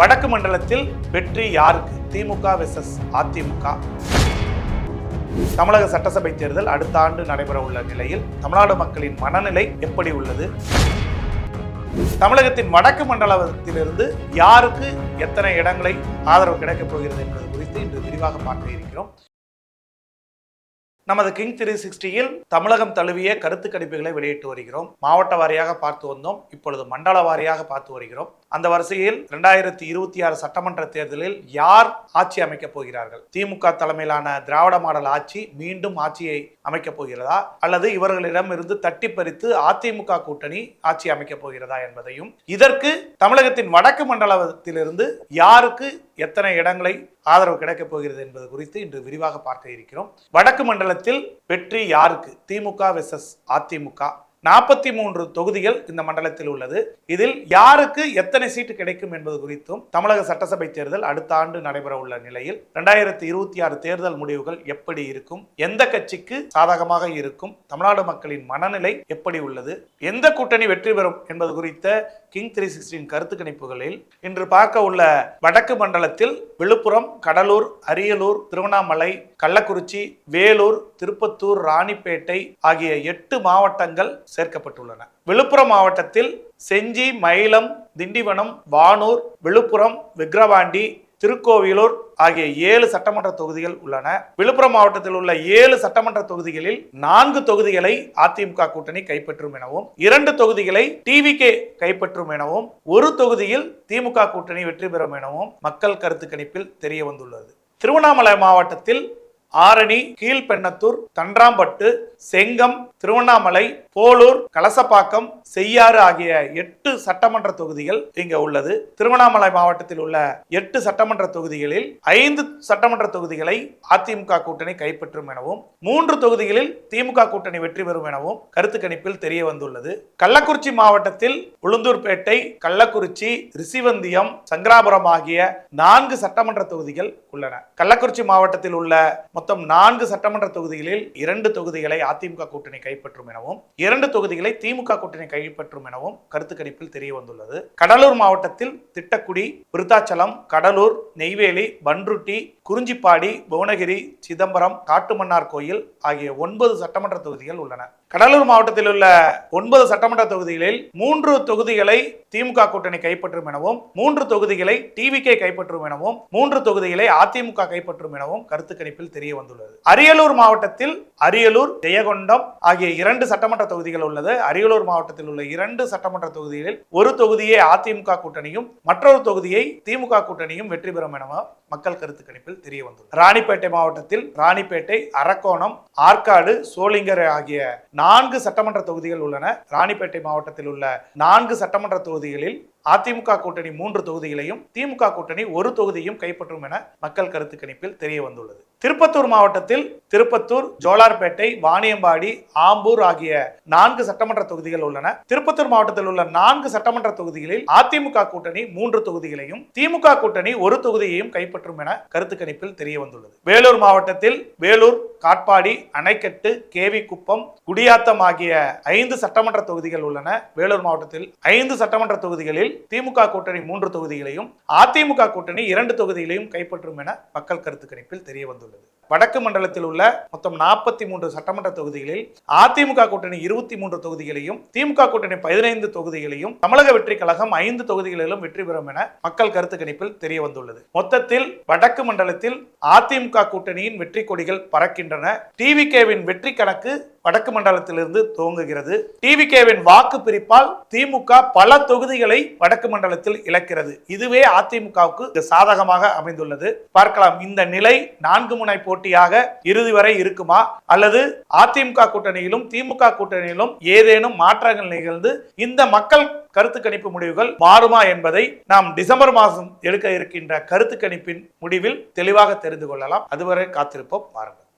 வடக்கு மண்டலத்தில் வெற்றி யாருக்கு? திமுக வெர்சஸ் அதிமுக. தமிழக சட்டசபை தேர்தல் அடுத்த ஆண்டு நடைபெற உள்ள நிலையில் தமிழ்நாடு மக்களின் மனநிலை எப்படி உள்ளது? தமிழகத்தின் வடக்கு மண்டலத்திலிருந்து யாருக்கு எத்தனை இடங்களை ஆதரவு கிடைக்கப் போகிறது என்பது குறித்து இன்று விரிவாக பார்க்க இருக்கிறோம். நமது கிங் த்ரீ சிக்ஸ்டியில் தமிழகம் தழுவிய கருத்து கணிப்புகளை வெளியிட்டு வருகிறோம். மாவட்ட வாரியாக பார்த்து வந்தோம். இப்பொழுது மண்டல வாரியாக பார்த்து வருகிறோம். அந்த வரிசையில் இரண்டாயிரத்தி இருபத்தி ஆறு சட்டமன்ற தேர்தலில் யார் ஆட்சி அமைக்கப் போகிறார்கள்? திமுக தலைமையிலான திராவிட மாடல் ஆட்சி மீண்டும் ஆட்சியை அமைக்கப் போகிறதா? அல்லது இவர்களிடம் இருந்து தட்டி பறித்து அதிமுக கூட்டணி ஆட்சி அமைக்கப் போகிறதா என்பதையும் இதற்கு தமிழகத்தின் வடக்கு மண்டலத்திலிருந்து யாருக்கு எத்தனை இடங்களை ஆதரவு கிடைக்கப் போகிறது என்பது குறித்து இன்று விரிவாக பார்க்க இருக்கிறோம். வடக்கு மண்டலத்தில் வெற்றி யாருக்கு? திமுக வெர்சஸ் அதிமுக. நாற்பத்தி மூன்று தொகுதிகள் இந்த மண்டலத்தில் உள்ளது. இதில் யாருக்கு எத்தனை சீட்டு கிடைக்கும் என்பது குறித்தும் தமிழக சட்டசபை தேர்தல் அடுத்த ஆண்டு நடைபெற உள்ள நிலையில் இரண்டாயிரத்தி இருபத்தி ஆறு தேர்தல் முடிவுகள் எப்படி இருக்கும்? எந்த கட்சிக்கு சாதகமாக இருக்கும்? தமிழ்நாடு மக்களின் மனநிலை எப்படி உள்ளது? எந்த கூட்டணி வெற்றி பெறும் என்பது குறித்த கிங் த்ரீ சிக்ஸ்டின் கருத்து கணிப்புகளில் இன்று பார்க்க உள்ள வடக்கு மண்டலத்தில் விழுப்புரம் கடலூர் அரியலூர் திருவண்ணாமலை கள்ளக்குறிச்சி வேலூர் திருப்பத்தூர் ராணிப்பேட்டை ஆகிய எட்டு மாவட்டங்கள் சேர்க்கப்பட்டுள்ளன. விழுப்புரம் மாவட்டத்தில் செஞ்சி மயிலம் திண்டிவனம் வானூர் விழுப்புரம் விக்ரவாண்டி திருக்கோவிலூர் ஆகிய ஏழு சட்டமன்ற தொகுதிகள் உள்ளன. விழுப்புரம் மாவட்டத்தில் உள்ள ஏழு சட்டமன்ற தொகுதிகளில் நான்கு தொகுதிகளை அதிமுக கூட்டணி கைப்பற்றும் எனவும் இரண்டு தொகுதிகளை டிவிகே கைப்பற்றும் எனவும் ஒரு தொகுதியில் திமுக கூட்டணி வெற்றி பெறும் எனவும் மக்கள் கருத்து கணிப்பில் தெரிய வந்துள்ளது திருவண்ணாமலை மாவட்டத்தில் ஆரணி கீழ்பெண்ணத்தூர் தன்றாம்பட்டு செங்கம் திருவண்ணாமலை போலூர் கலசப்பாக்கம் செய்யாறு ஆகிய எட்டு சட்டமன்ற தொகுதிகள் இங்க உள்ளது. திருவண்ணாமலை மாவட்டத்தில் உள்ள எட்டு சட்டமன்ற தொகுதிகளில் ஐந்து சட்டமன்ற தொகுதிகளை அதிமுக கூட்டணி கைப்பற்றும் எனவும் மூன்று தொகுதிகளில் திமுக கூட்டணி வெற்றி பெறும் எனவும் கருத்து கணிப்பில் தெரிய வந்துள்ளது. கள்ளக்குறிச்சி மாவட்டத்தில் உளுந்தூர்பேட்டை கள்ளக்குறிச்சி ரிசிவந்தியம் சங்கராபுரம் ஆகிய நான்கு சட்டமன்ற தொகுதிகள் உள்ளன. கள்ளக்குறிச்சி மாவட்டத்தில் உள்ள மொத்தம் நான்கு சட்டமன்ற தொகுதிகளில் இரண்டு தொகுதிகளை அதிமுக கூட்டணி கைப்பற்றும் எனவும் இரண்டு தொகுதிகளை திமுக கூட்டணி கைப்பற்றும் எனவும் கருத்து கணிப்பில் தெரிய வந்துள்ளது கடலூர் மாவட்டத்தில் திட்டக்குடி விருத்தாச்சலம் கடலூர் நெய்வேலி பன்ருட்டி குறிஞ்சிப்பாடி புவனகிரி சிதம்பரம் காட்டுமன்னார் கோயில் ஆகிய ஒன்பது சட்டமன்ற தொகுதிகள் உள்ளன. கடலூர் மாவட்டத்தில் உள்ள ஒன்பது சட்டமன்ற தொகுதிகளில் மூன்று தொகுதிகளை திமுக கூட்டணி கைப்பற்றும் எனவும் மூன்று தொகுதிகளை டிவிகே கைப்பற்றும் எனவும் மூன்று தொகுதிகளை அதிமுக கைப்பற்றும் எனவும் கருத்து கணிப்பில் தெரிய வந்துள்ளது. அரியலூர் மாவட்டத்தில் அரியலூர் ஜெயகொண்டம் ஆகிய இரண்டு சட்டமன்ற தொகுதிகள் உள்ளது. அரியலூர் மாவட்டத்தில் உள்ள இரண்டு சட்டமன்ற தொகுதிகளில் ஒரு தொகுதியை அதிமுக கூட்டணியும் மற்றொரு தொகுதியை திமுக கூட்டணியும் வெற்றி பெறும் எனவும் மக்கள் கருத்து கணிப்பில் தெரிய வந்துள்ளது. ராணிப்பேட்டை மாவட்டத்தில் ராணிப்பேட்டை அரக்கோணம் ஆற்காடு சோளிங்கர் ஆகிய நான்கு சட்டமன்ற தொகுதிகள் உள்ளன. ராணிப்பேட்டை மாவட்டத்தில் உள்ள நான்கு சட்டமன்ற தொகுதிகளில் அதிமுக கூட்டணி மூன்று தொகுதிகளையும் திமுக கூட்டணி ஒரு தொகுதியும் கைப்பற்றும் என மக்கள் கருத்து கணிப்பில் தெரிய வந்துள்ளது. திருப்பத்தூர் மாவட்டத்தில் திருப்பத்தூர் ஜோலார்பேட்டை வாணியம்பாடி ஆம்பூர் ஆகிய நான்கு சட்டமன்ற தொகுதிகள் உள்ளன. திருப்பத்தூர் மாவட்டத்தில் உள்ள நான்கு சட்டமன்ற தொகுதிகளில் அதிமுக கூட்டணி மூன்று தொகுதிகளையும் திமுக கூட்டணி ஒரு தொகுதியையும் கைப்பற்றும் என கருத்து கணிப்பில் தெரிய வந்துள்ளது. வேலூர் மாவட்டத்தில் வேலூர் காட்பாடி அணைக்கட்டு கேவி குப்பம் குடியாத்தம் ஆகிய ஐந்து சட்டமன்ற தொகுதிகள் உள்ளன. வேலூர் மாவட்டத்தில் ஐந்து சட்டமன்ற தொகுதிகளில் திமுக கூட்டணி மூன்று தொகுதிகளையும் அதிமுக கூட்டணி இரண்டு தொகுதிகளையும் கைப்பற்றும் என மக்கள் கருத்து கணிப்பில் தெரிய வந்துள்ளது. வடக்கு மண்டலத்தில் உள்ள மொத்தம் நாற்பத்தி மூன்று சட்டமன்ற தொகுதிகளில் அதிமுக கூட்டணி இருபத்தி மூன்று தொகுதிகளையும் திமுக கூட்டணி பதினைந்து தொகுதிகளையும் தமிழக வெற்றி கழகம் ஐந்து தொகுதிகளிலும் வெற்றி பெறும் என மக்கள் கருத்து கணிப்பில் தெரிய வந்துள்ளது. மொத்தத்தில் வடக்கு மண்டலத்தில் அதிமுக கூட்டணியின் வெற்றி கொடிகள் பறக்கின்றன. டிவிகேவின் வெற்றி கணக்கு வடக்கு மண்டலத்திலிருந்து துவங்குகிறது. டிவிகேவின் வாக்கு பிரிப்பால் திமுக பல தொகுதிகளை வடக்கு மண்டலத்தில் இழக்கிறது. இதுவே அதிமுகவுக்கு சாதகமாக அமைந்துள்ளது. பார்க்கலாம் இந்த நிலை நான்கு முனை போட்டியாக இறுதி வரை இருக்குமா? அல்லது அதிமுக கூட்டணியிலும் திமுக கூட்டணியிலும் ஏதேனும் மாற்றங்கள் நிகழ்ந்து இந்த மக்கள் கருத்து கணிப்பு முடிவுகள் மாறுமா என்பதை நாம் டிசம்பர் மாதம் எடுக்க இருக்கின்ற கருத்து கணிப்பின் முடிவில் தெளிவாக தெரிந்து கொள்ளலாம். அதுவரை காத்திருப்போம். பாருங்கள்